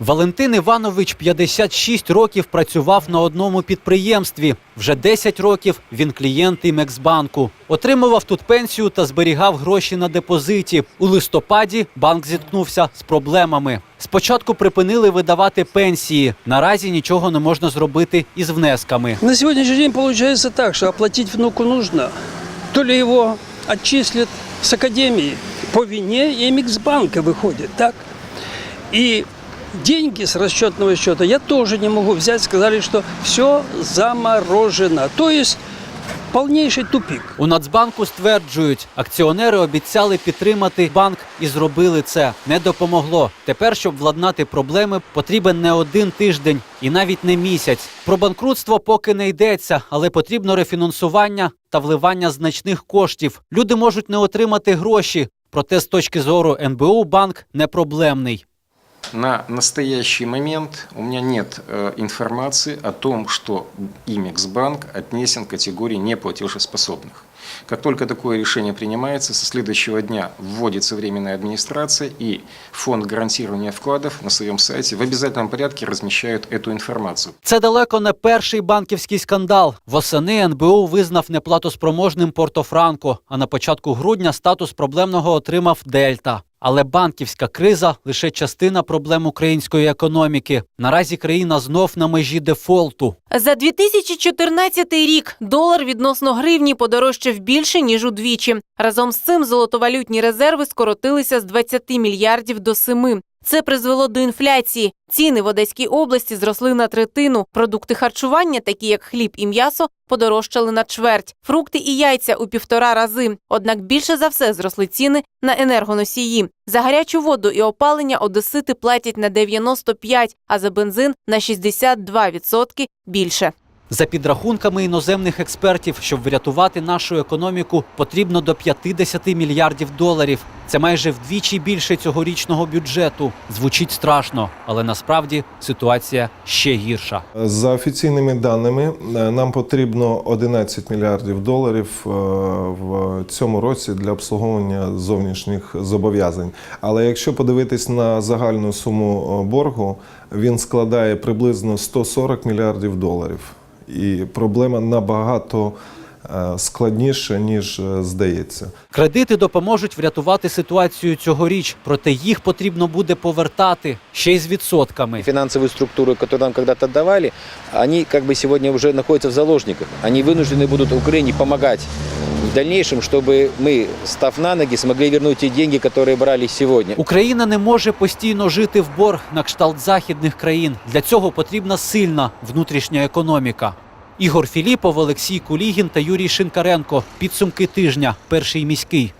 Валентин Іванович 56 років працював на одному підприємстві. Вже 10 років він клієнт Імексбанку. Отримував тут пенсію та зберігав гроші на депозиті. У листопаді банк зіткнувся з проблемами. Спочатку припинили видавати пенсії. Наразі нічого не можна зробити із внесками. На сегодняшний день получается так, что оплатить внуку нужно. То ли его отчислят с академии по вине Эмиксбанка выходит, так? И деньги с расчетного счета я тоже не могу взять. Сказали, что все заморожено. То есть полнейший тупик. У Нацбанку стверджують, акціонери обіцяли підтримати банк і зробили це. Не допомогло. Тепер, щоб владнати проблеми, потрібен не один тиждень і навіть не місяць. Про банкрутство поки не йдеться, але потрібно рефінансування та вливання значних коштів. Люди можуть не отримати гроші. Проте з точки зору НБУ банк не проблемний На настоящий момент у меня нет э, информации о том, что Имексбанк отнесен к категории неплатежеспособных. Как только такое решение принимается, со следующего дня вводится временная администрация и фонд гарантирования вкладов на своем сайте в обязательном порядке размещают эту информацию. Це далеко не перший банківський скандал. Восени НБУ визнав неплатоспроможним Порто-Франко, а на початку грудня статус проблемного отримав Дельта. Але банківська криза лише частина проблем української економіки. Наразі країна знов на межі дефолту. За 2014 рік долар відносно гривні подорожчав більше ніж удвічі. Разом з цим золотовалютні резерви скоротилися з 20 мільярдів до 7. Це призвело до інфляції. Ціни в Одеській області зросли на третину. Продукти харчування, такі як хліб і м'ясо, подорожчали на чверть. Фрукти і яйця у півтора рази. Однак більше за все зросли ціни на енергоносії. За гарячу воду і опалення одесити платять на 95, а за бензин на 62% більше. За підрахунками іноземних експертів, щоб врятувати нашу економіку, потрібно до 50 мільярдів доларів. Це майже вдвічі більше цьогорічного бюджету. Звучить страшно, але насправді ситуація ще гірша. За офіційними даними, е, нам потрібно 11 мільярдів доларів е, в цьому році для обслуговування зовнішніх зобов'язань. Але якщо подивитись на загальну суму е, боргу, він складає приблизно 140 мільярдів доларів І проблема набагато е, складніша, ніж е, здається. Кредити допоможуть врятувати ситуацію цьогоріч, проте їх потрібно буде повертати ще й з відсотками. финансовые структуры, которые нам когда-то давали, они как бы сегодня уже находятся в заложниках. Они вынуждены будут Украине помогать в дальнейшем, чтобы мы, став на ноги, смогли вернуть те деньги, которые брали сегодня. Україна не може постійно жити в борг на кшталт західних країн. Для цього потрібна сильна внутрішня економіка. Ігор Філіпов, Олексій Кулігін та Юрій Шинкаренко. Підсумки тижня. Перший міський.